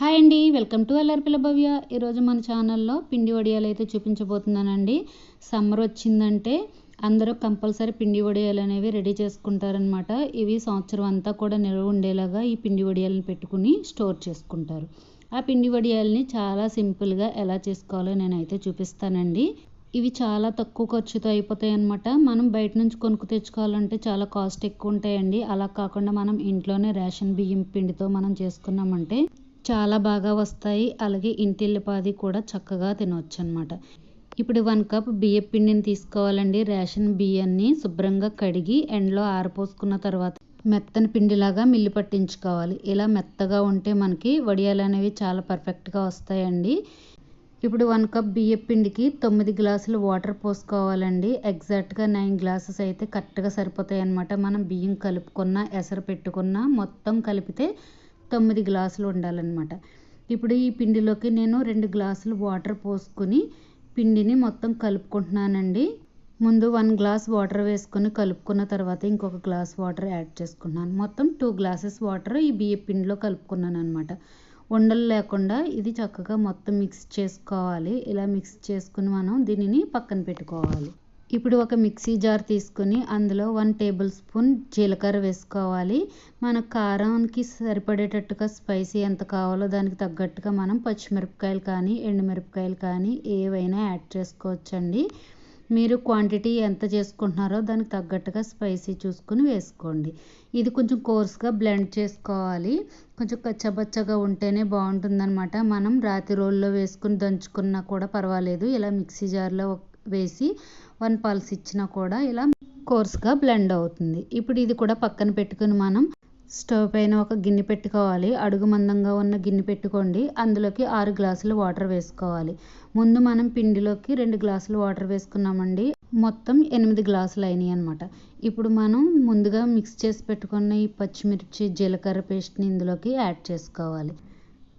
Hi అండి welcome to పిల్ల భవ్య. ఈరోజు మన ఛానల్లో పిండి వడియాలు అయితే చూపించబోతున్నానండి. సమ్మర్ వచ్చిందంటే అందరూ కంపల్సరీ పిండి వడియాలు అనేవి రెడీ చేసుకుంటారనమాట ఇవి సంవత్సరం అంతా కూడా నిల్వ ఉండేలాగా ఈ పిండి వడియాలను పెట్టుకుని స్టోర్ చేసుకుంటారు. ఆ పిండి వడియాలని చాలా సింపుల్గా ఎలా చేసుకోవాలో నేనైతే చూపిస్తానండి. ఇవి చాలా తక్కువ ఖర్చుతో అయిపోతాయి అనమాట మనం బయట నుంచి కొనుక్కు తెచ్చుకోవాలంటే చాలా కాస్ట్ ఎక్కువ ఉంటాయండి. అలా కాకుండా మనం ఇంట్లోనే రేషన్ బియ్యం పిండితో మనం చేసుకున్నామంటే చాలా బాగా వస్తాయి. అలాగే ఇంటిల్లిపాది కూడా చక్కగా తినవచ్చు అనమాట ఇప్పుడు వన్ కప్ బియ్య పిండిని తీసుకోవాలండి. రేషన్ బియ్యాన్ని శుభ్రంగా కడిగి ఎండలో ఆరపోసుకున్న తర్వాత మెత్తని పిండిలాగా మిల్లి పట్టించుకోవాలి. ఇలా మెత్తగా ఉంటే మనకి వడియాలు అనేవి చాలా పర్ఫెక్ట్గా వస్తాయండి. ఇప్పుడు వన్ కప్ బియ్య పిండికి తొమ్మిది గ్లాసులు వాటర్ పోసుకోవాలండి. ఎగ్జాక్ట్గా నైన్ గ్లాసెస్ అయితే కరెక్ట్గా సరిపోతాయి అనమాట మనం బియ్యం కలుపుకున్న ఎసరు పెట్టుకున్న మొత్తం కలిపితే తొమ్మిది గ్లాసులు ఉండాలన్నమాట. ఇప్పుడు ఈ పిండిలోకి నేను రెండు గ్లాసులు వాటర్ పోసుకొని పిండిని మొత్తం కలుపుకుంటున్నానండి. ముందు వన్ గ్లాస్ వాటర్ వేసుకొని కలుపుకున్న తర్వాత ఇంకొక గ్లాస్ వాటర్ యాడ్ చేసుకున్నాను. మొత్తం టూ గ్లాసెస్ వాటర్ ఈ బియ్య పిండిలో కలుపుకున్నాను అనమాట ఉండలు లేకుండా ఇది చక్కగా మొత్తం మిక్స్ చేసుకోవాలి. ఇలా మిక్స్ చేసుకుని మనం దీనిని పక్కన పెట్టుకోవాలి. ఇప్పుడు ఒక మిక్సీ జార్ తీసుకుని అందులో వన్ టేబుల్ స్పూన్ జీలకర్ర వేసుకోవాలి. మన కారానికి సరిపడేటట్టుగా స్పైసీ ఎంత కావాలో దానికి తగ్గట్టుగా మనం పచ్చిమిరపకాయలు కానీ ఎండుమిరపకాయలు కానీ ఏవైనా యాడ్ చేసుకోవచ్చండి. మీరు క్వాంటిటీ ఎంత చేసుకుంటున్నారో దానికి తగ్గట్టుగా స్పైసీ చూసుకుని వేసుకోండి. ఇది కొంచెం కోర్స్గా బ్లెండ్ చేసుకోవాలి. కొంచెం కచ్చబచ్చగా ఉంటేనే బాగుంటుందన్నమాట. మనం రాతి రోల్లో వేసుకుని దంచుకున్నా కూడా పర్వాలేదు. ఇలా మిక్సీ జార్లో వేసి వన్ పల్స్ ఇచ్చినా కూడా ఇలా కోర్స్గా బ్లెండ్ అవుతుంది. ఇప్పుడు ఇది కూడా పక్కన పెట్టుకుని మనం స్టవ్ పైన ఒక గిన్నె పెట్టుకోవాలి. అడుగు మందంగా ఉన్న గిన్నె పెట్టుకోండి. అందులోకి ఆరు గ్లాసులు వాటర్ వేసుకోవాలి. ముందు మనం పిండిలోకి రెండు గ్లాసులు వాటర్ వేసుకున్నామండి. మొత్తం ఎనిమిది గ్లాసులు అయినాయి అనమాట ఇప్పుడు మనం ముందుగా మిక్స్ చేసి పెట్టుకున్న ఈ పచ్చిమిర్చి జీలకర్ర పేస్ట్ని ఇందులోకి యాడ్ చేసుకోవాలి.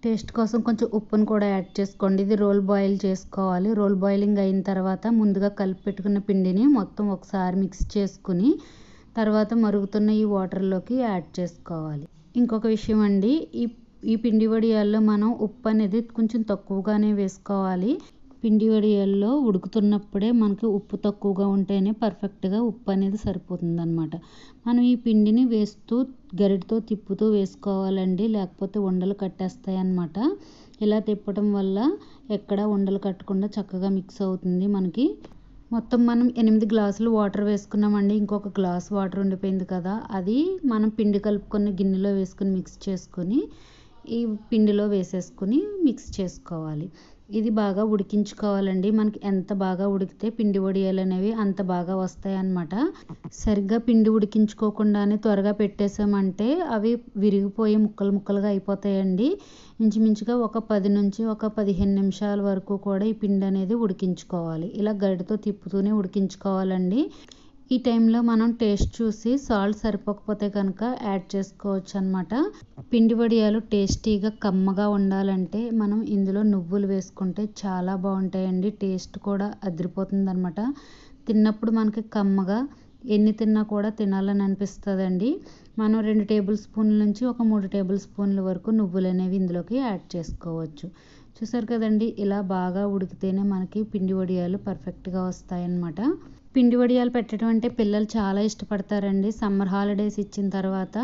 టేస్ట్ కోసం కొంచెం ఉప్పును కూడా యాడ్ చేసుకోండి. ఇది రోల్ బాయిల్ చేసుకోవాలి. రోల్ బాయిలింగ్ అయిన తర్వాత ముందుగా కలిపి పెట్టుకున్న పిండిని మొత్తం ఒకసారి మిక్స్ చేసుకుని తర్వాత మరుగుతున్న ఈ వాటర్లోకి యాడ్ చేసుకోవాలి. ఇంకొక విషయం అండి ఈ ఈ పిండి వడియాల్లో మనం ఉప్పు అనేది కొంచెం తక్కువగానే వేసుకోవాలి. పిండి వడియాల్లో ఉడుకుతున్నప్పుడే మనకి ఉప్పు తక్కువగా ఉంటేనే పర్ఫెక్ట్గా ఉప్పు అనేది సరిపోతుంది అనమాట మనం ఈ పిండిని వేస్తూ గరిటతో తిప్పుతూ వేసుకోవాలండి. లేకపోతే ఉండలు కట్టేస్తాయి అన్నమాట ఇలా తిప్పడం వల్ల ఎక్కడ ఉండలు కట్టకుండా చక్కగా మిక్స్ అవుతుంది మనకి. మొత్తం మనం ఎనిమిది గ్లాసులు వాటర్ వేసుకున్నామండి. ఇంకొక గ్లాస్ వాటర్ ఉండిపోయింది కదా. అది మనం పిండి కలుపుకున్న గిన్నెలో వేసుకుని మిక్స్ చేసుకొని ఈ పిండిలో వేసేసుకుని మిక్స్ చేసుకోవాలి. ఇది బాగా ఉడికించుకోవాలండి. మనకి ఎంత బాగా ఉడికితే పిండి వడియాలు అనేవి అంత బాగా వస్తాయి అన్నమాట సరిగ్గా పిండి ఉడికించుకోకుండానే త్వరగా పెట్టేసామంటే అవి విరిగిపోయి ముక్కలు ముక్కలుగా అయిపోతాయండి. ఇంచుమించుగా ఒక పది నుంచి ఒక పదిహేను నిమిషాల వరకు కూడా ఈ పిండి అనేది ఉడికించుకోవాలి. ఇలా గడితో తిప్పుతూనే ఉడికించుకోవాలండి. ఈ టైంలో మనం టేస్ట్ చూసి సాల్ట్ సరిపోకపోతే కనుక యాడ్ చేసుకోవచ్చు అనమాట పిండి వడియాలు టేస్టీగా కమ్మగా ఉండాలంటే మనం ఇందులో నువ్వులు వేసుకుంటే చాలా బాగుంటాయండి. టేస్ట్ కూడా అదిరిపోతుంది అనమాట తిన్నప్పుడు మనకి కమ్మగా ఎన్ని తిన్నా కూడా తినాలని అనిపిస్తుందండి. మనం రెండు టేబుల్ స్పూన్ల నుంచి ఒక మూడు టేబుల్ స్పూన్ల వరకు నువ్వులు అనేవి ఇందులోకి యాడ్ చేసుకోవచ్చు. చూసారు కదండి ఇలా బాగా ఉడికితేనే మనకి పిండి వడియాలు పర్ఫెక్ట్గా వస్తాయన్నమాట. పిండి వడియాలు పెట్టడం అంటే పిల్లలు చాలా ఇష్టపడతారండి. సమ్మర్ హాలిడేస్ ఇచ్చిన తర్వాత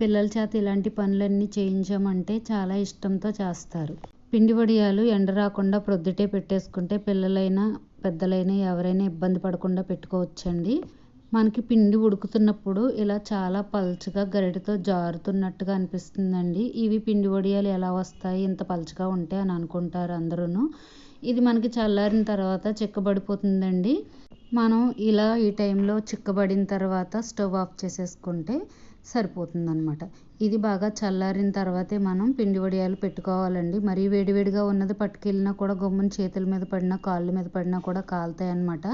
పిల్లల చేత ఇలాంటి పనులన్నీ చేయించామంటే చాలా ఇష్టంతో చేస్తారు. పిండి వడియాలు ఎండ రాకుండా ప్రొద్దుటే పెట్టేసుకుంటే పిల్లలైనా పెద్దలైనా ఎవరైనా ఇబ్బంది పడకుండా పెట్టుకోవచ్చండి. మనకి పిండి ఉడుకుతున్నప్పుడు ఇలా చాలా పల్చగా గరిటతో జారుతున్నట్టుగా అనిపిస్తుందండి. ఇవి పిండి వడియాలు ఎలా వస్తాయి ఇంత పల్చగా ఉంటే అని అనుకుంటారు అందరూ ఇది మనకి చల్లారిన తర్వాత చిక్కబడిపోతుందండి. మనం ఇలా ఈ టైంలో చిక్కబడిన తర్వాత స్టవ్ ఆఫ్ చేసేసుకుంటే సరిపోతుందనమాట ఇది బాగా చల్లారిన తర్వాతే మనం పిండి వడియాలు పెట్టుకోవాలండి. మరీ వేడివేడిగా ఉన్నది పట్టుకెళ్ళినా కూడా గమ్మున చేతుల మీద పడినా కాళ్ళ మీద పడినా కూడా కాలుతాయి అనమాట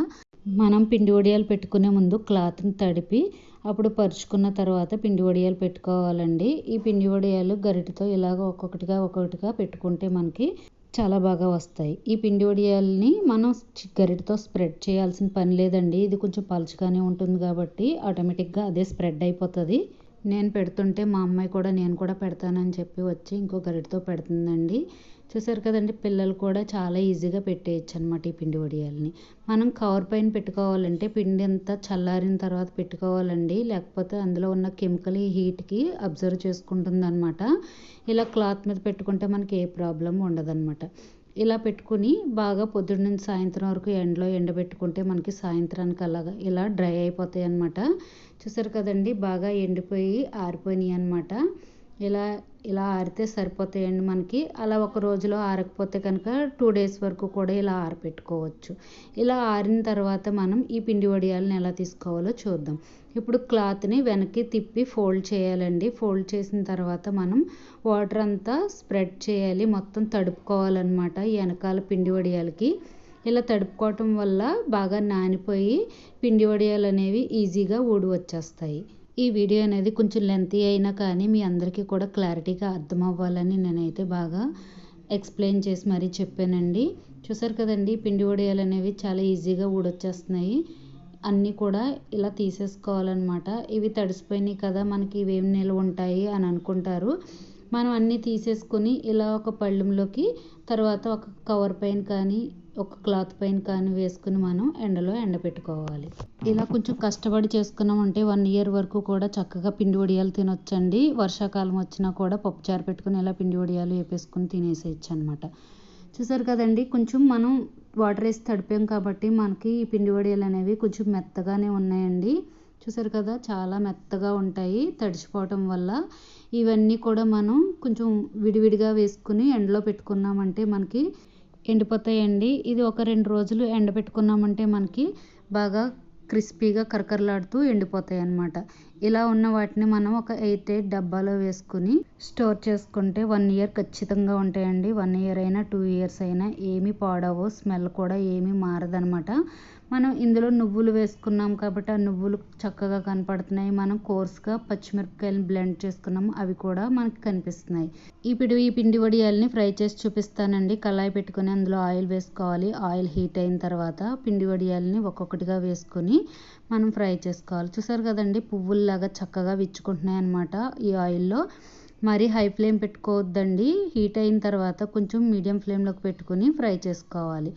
మనం పిండి వడియాలు పెట్టుకునే ముందు క్లాత్ని తడిపి అప్పుడు పరుచుకున్న తర్వాత పిండి వడియాలు పెట్టుకోవాలండి. ఈ పిండి వడియాలు గరిటతో ఇలాగ ఒక్కొక్కటిగా ఒక్కొక్కటిగా పెట్టుకుంటే మనకి చాలా బాగా వస్తాయి. ఈ పిండి వడియాల్ని మనం గరిటతో స్ప్రెడ్ చేయాల్సిన పని లేదండి. ఇది కొంచెం పలుచగానే ఉంటుంది కాబట్టి ఆటోమేటిక్గా అదే స్ప్రెడ్ అయిపోతుంది. నేను పెడుతుంటే మా అమ్మాయి కూడా నేను కూడా పెడతానని చెప్పి వచ్చి ఇంకో గరిటతో పెడుతుందండి. చూసారు కదండి పిల్లలు కూడా చాలా ఈజీగా పెట్టేయచ్చు అనమాట ఈ పిండి వడియాలని. మనం కవర్ పైన పెట్టుకోవాలంటే పిండి అంతా చల్లారిన తర్వాత పెట్టుకోవాలండి. లేకపోతే అందులో ఉన్న కెమికల్ ఈ హీట్కి అబ్జర్వ్ చేసుకుంటుంది అనమాట ఇలా క్లాత్ మీద పెట్టుకుంటే మనకి ఏ ప్రాబ్లం ఉండదన్నమాట. ఇలా పెట్టుకుని బాగా పొద్దున్న నుంచి సాయంత్రం వరకు ఎండలో ఎండబెట్టుకుంటే మనకి సాయంత్రానికి అలాగా ఇలా డ్రై అయిపోతాయి అనమాట చూసారు కదండి బాగా ఎండిపోయి ఆరిపోయినాయి అనమాట ఇలా ఇలా ఆరితే సరిపోతాయండి మనకి. అలా ఒక రోజులో ఆరకపోతే కనుక టూ డేస్ వరకు కూడా ఇలా ఆరపెట్టుకోవచ్చు. ఇలా ఆరిన తర్వాత మనం ఈ పిండి వడియాలను ఎలా తీసుకోవాలో చూద్దాం. ఇప్పుడు క్లాత్ని వెనక్కి తిప్పి ఫోల్డ్ చేయాలండి. ఫోల్డ్ చేసిన తర్వాత మనం వాటర్ అంతా స్ప్రెడ్ చేయాలి. మొత్తం తడుపుకోవాలన్నమాట వెనకాల పిండి వడియాలకి. ఇలా తడుపుకోవటం వల్ల బాగా నానిపోయి పిండి వడియాలు అనేవి ఈజీగా ఊడి వచ్చేస్తాయి. ఈ వీడియో అనేది కొంచెం లెంతీ అయినా కానీ మీ అందరికీ కూడా క్లారిటీగా అర్థం అవ్వాలని నేనైతే బాగా ఎక్స్ప్లెయిన్ చేసి మరీ చెప్పానండి. చూసారు కదండి పిండి వడియాలు అనేవి చాలా ఈజీగా ఊడొచ్చేస్తున్నాయి. అన్నీ కూడా ఇలా తీసేసుకోవాలన్నమాట. ఇవి తడిసిపోయినాయి కదా మనకి ఇవేం నిల్వ ఉంటాయి అని అనుకుంటారు. మనం అన్నీ తీసేసుకొని ఇలా ఒక పళ్ళెంలోకి తర్వాత ఒక కవర్ పైన కానీ ఒక క్లాత్ పైన కానీ వేసుకుని మనం ఎండలో ఎండబెట్టుకోవాలి ఇలా కొంచెం కష్టపడి చేసుకున్నామంటే వన్ ఇయర్ వరకు కూడా చక్కగా పిండి వడియాలు తినొచ్చండి. వర్షాకాలం వచ్చినా కూడా పప్పుచారు పెట్టుకుని ఇలా పిండి వడియాలు వేపేసుకుని తినేసేయచ్చు అనమాట చూసారు కదండి కొంచెం మనం వాటర్ వేసి తడిపాం కాబట్టి మనకి ఈ పిండి వడియాలు అనేవి కొంచెం మెత్తగానే ఉన్నాయండి. చూసారు కదా చాలా మెత్తగా ఉంటాయి తడిచిపోవటం వల్ల. ఇవన్నీ కూడా మనం కొంచెం విడివిడిగా వేసుకుని ఎండలో పెట్టుకున్నామంటే మనకి ఎండిపోతాయండి. ఇది ఒక రెండు రోజులు ఎండబెట్టుకున్నామంటే మనకి బాగా క్రిస్పీగా కరకరలాడుతూ ఎండిపోతాయి అన్నమాట ఇలా ఉన్న వాటిని మనం ఒక ఎయిట్ ఎయిట్ డబ్బాలో వేసుకుని స్టోర్ చేసుకుంటే వన్ ఇయర్ ఖచ్చితంగా ఉంటాయండి. వన్ ఇయర్ అయినా టూ ఇయర్స్ అయినా ఏమీ పాడవు స్మెల్ కూడా ఏమీ మారదనమాట. మనం ఇందులో నువ్వులు వేసుకున్నాం కాబట్టి ఆ నువ్వులు చక్కగా కనపడుతున్నాయి. మనం కోర్స్గా పచ్చిమిరపకాయలను బ్లెండ్ చేసుకున్నాము అవి కూడా మనకి కనిపిస్తున్నాయి. ఇప్పుడు ఈ పిండి వడియాలని ఫ్రై చేసి చూపిస్తానండి. కళాయి పెట్టుకుని అందులో ఆయిల్ వేసుకోవాలి. ఆయిల్ హీట్ అయిన తర్వాత పిండి వడియాలని ఒక్కొక్కటిగా వేసుకొని మనం ఫ్రై చేసుకోవాలి. చూసారు కదండి లాగా చక్కగా విచ్చుకుంటున్నాయి అన్నమాట ఈ ఆయిల్లో. మరీ హై ఫ్లేమ్ పెట్టుకోవద్దండి. హీట్ అయిన తర్వాత కొంచెం మీడియం ఫ్లేమ్లోకి పెట్టుకుని ఫ్రై చేసుకోవాలి.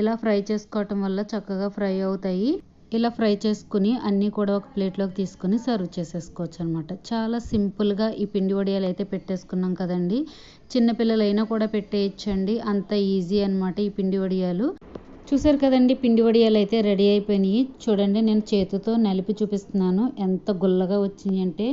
ఇలా ఫ్రై చేసుకోవటం వల్ల చక్కగా ఫ్రై అవుతాయి. ఇలా ఫ్రై చేసుకుని అన్నీ కూడా ఒక ప్లేట్లోకి తీసుకుని సర్వ్ చేసేసుకోవచ్చు అనమాట చాలా సింపుల్గా ఈ పిండి వడియాలు అయితే పెట్టేసుకున్నాం కదండి. చిన్నపిల్లలైనా కూడా పెట్టేయచ్చండి. అంత ఈజీ అనమాట ఈ పిండి వడియాలు. చూసారు కదండి పిండి వడియాలు అయితే రెడీ అయిపోయినాయి. చూడండి నేను చేతితో నలిపి చూపిస్తున్నాను. ఎంత గుల్లగా వచ్చినాయి అంటే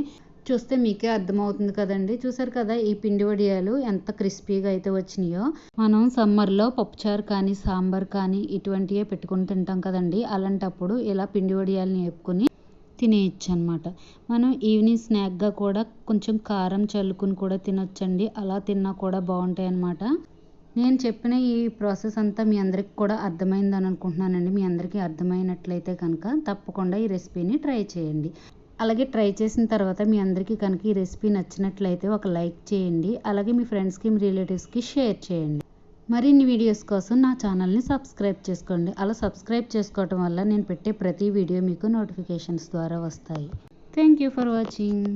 చూస్తే మీకే అర్థమవుతుంది కదండి. చూసారు కదా ఈ పిండి వడియాలు ఎంత క్రిస్పీగా అయితే వచ్చినాయో. మనం సమ్మర్లో పప్పుచారు కానీ సాంబార్ కానీ ఇటువంటివే పెట్టుకుని తింటాం కదండి. అలాంటప్పుడు ఇలా పిండి వడియాలని వేపుకొని తినేయచ్చు అనమాట మనం ఈవినింగ్ స్నాక్గా కూడా కొంచెం కారం చల్లుకుని కూడా తినొచ్చండి. అలా తిన్నా కూడా బాగుంటాయి అన్నమాట నేను చెప్పిన ఈ ప్రాసెస్ అంతా మీ అందరికి కూడా అర్థమైందని అనుకుంటున్నానండి. మీ అందరికీ అర్థమైనట్లయితే కనుక తప్పకుండా ఈ రెసిపీని ట్రై చేయండి. అలాగే ట్రై చేసిన తర్వాత మీ అందరికీ కనుక ఈ రెసిపీ నచ్చినట్లయితే ఒక లైక్ చేయండి. అలాగే మీ ఫ్రెండ్స్కి మీ రిలేటివ్స్కి షేర్ చేయండి. మరిన్ని వీడియోస్ కోసం నా ఛానల్ని సబ్స్క్రైబ్ చేసుకోండి. అలా సబ్స్క్రైబ్ చేసుకోవటం వల్ల నేను పెట్టే ప్రతి వీడియో మీకు నోటిఫికేషన్స్ ద్వారా వస్తాయి. Thank you for watching.